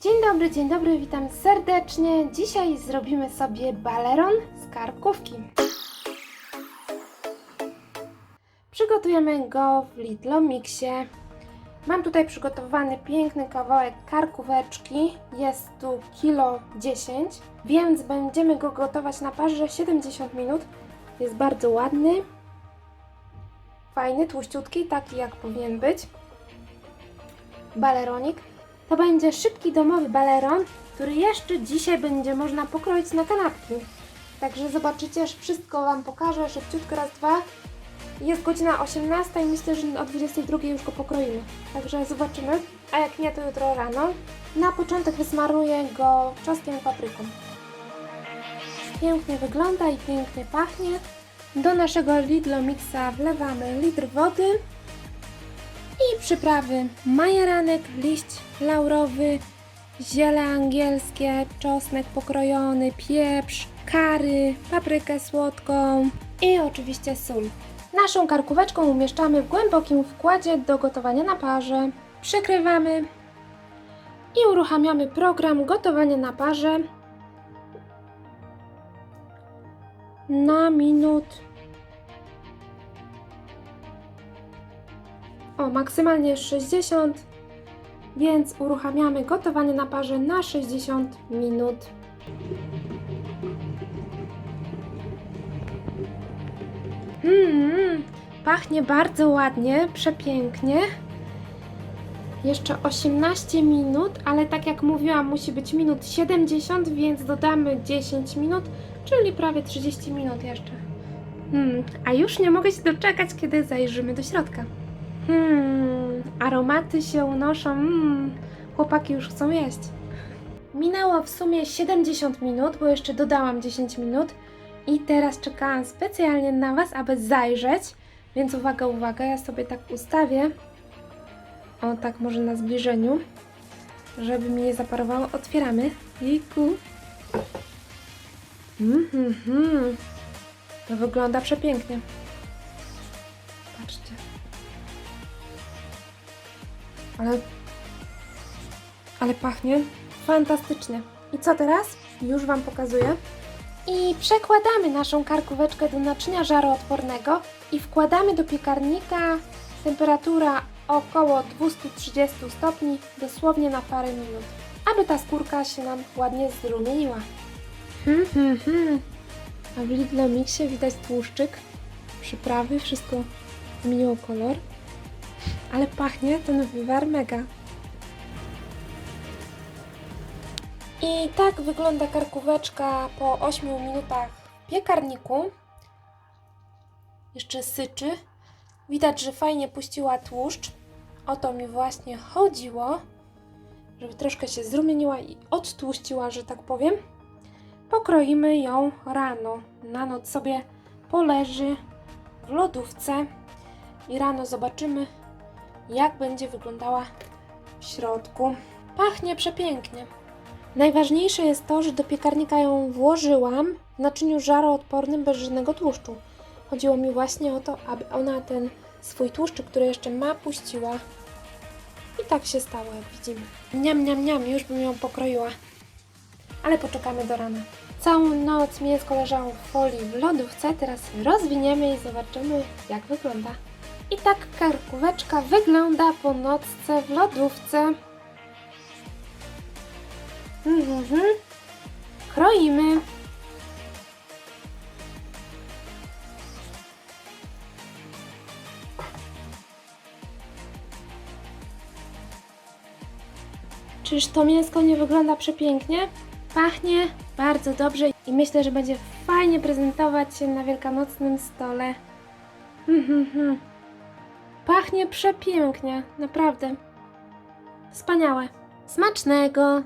Dzień dobry, dzień dobry, witam serdecznie. Dzisiaj zrobimy sobie baleron z karkówki. Przygotujemy go w Lidlo Mixie. Mam tutaj przygotowany piękny kawałek karkóweczki. Jest tu kilo 10, więc będziemy go gotować na parze 70 minut. Jest bardzo ładny, fajny, tłuściutki, taki jak powinien być. Baleronik. To będzie szybki domowy baleron, który jeszcze dzisiaj będzie można pokroić na kanapki. Także zobaczycie, że wszystko Wam pokażę szybciutko, raz, dwa. Jest godzina 18 i myślę, że o 22 już go pokroimy. Także zobaczymy. A jak nie, to jutro rano. Na początek wysmaruję go czosnkiem papryką. Pięknie wygląda i pięknie pachnie. Do naszego Lidlo Mixa wlewamy litr wody i przyprawy majeranek, liść laurowy, ziele angielskie, czosnek pokrojony, pieprz, kary, paprykę słodką i oczywiście sól. Naszą karkóweczką umieszczamy w głębokim wkładzie do gotowania na parze. Przykrywamy i uruchamiamy program gotowania na parze na minut O, maksymalnie 60, więc uruchamiamy gotowanie na parze na 60 minut. Hmm, pachnie bardzo ładnie, przepięknie. Jeszcze 18 minut, ale tak jak mówiłam, musi być minut 70, więc dodamy 10 minut, czyli prawie 30 minut jeszcze. Hmm, a już nie mogę się doczekać, kiedy zajrzymy do środka. Hmm, aromaty się unoszą. Hmm, chłopaki już chcą jeść. Minęło w sumie 70 minut, bo jeszcze dodałam 10 minut. I teraz czekałam specjalnie na Was, aby zajrzeć. Więc uwaga, uwaga, ja sobie tak ustawię. O, tak może na zbliżeniu. Żeby mi nie zaparowało. Otwieramy. Jejku. Mhm. To wygląda przepięknie. Patrzcie. Ale. Ale pachnie fantastycznie. I co teraz? Już Wam pokazuję. I przekładamy naszą karkóweczkę do naczynia żaroodpornego i wkładamy do piekarnika. Temperatura około 230 stopni, dosłownie na parę minut, aby ta skórka się nam ładnie zrumieniła. Hmm, hmm, hmm. A w Lidlo Mixie widać tłuszczyk, przyprawy, wszystko zmieniło kolor. Ale pachnie ten wywar mega. I tak wygląda karkóweczka po 8 minutach w piekarniku. Jeszcze syczy. Widać, że fajnie puściła tłuszcz. O to mi właśnie chodziło. Żeby troszkę się zrumieniła i odtłuściła, że tak powiem. Pokroimy ją rano. Na noc sobie poleży w lodówce i rano zobaczymy, jak będzie wyglądała w środku. Pachnie przepięknie. Najważniejsze jest to, że do piekarnika ją włożyłam w naczyniu żaroodpornym bez żadnego tłuszczu. Chodziło mi właśnie o to, aby ona ten swój tłuszczyk, który jeszcze ma, puściła. I tak się stało, jak widzimy. Niam, niam, niam, już bym ją pokroiła. Ale poczekamy do rana. Całą noc mięsko leżało w folii w lodówce, teraz rozwiniemy i zobaczymy, jak wygląda. I tak karkóweczka wygląda po nocce w lodówce. Mhm. Kroimy. Czyż to mięsko nie wygląda przepięknie? Pachnie bardzo dobrze i myślę, że będzie fajnie prezentować się na wielkanocnym stole. Mhm, mhm. Pachnie przepięknie, naprawdę. Wspaniałe. Smacznego!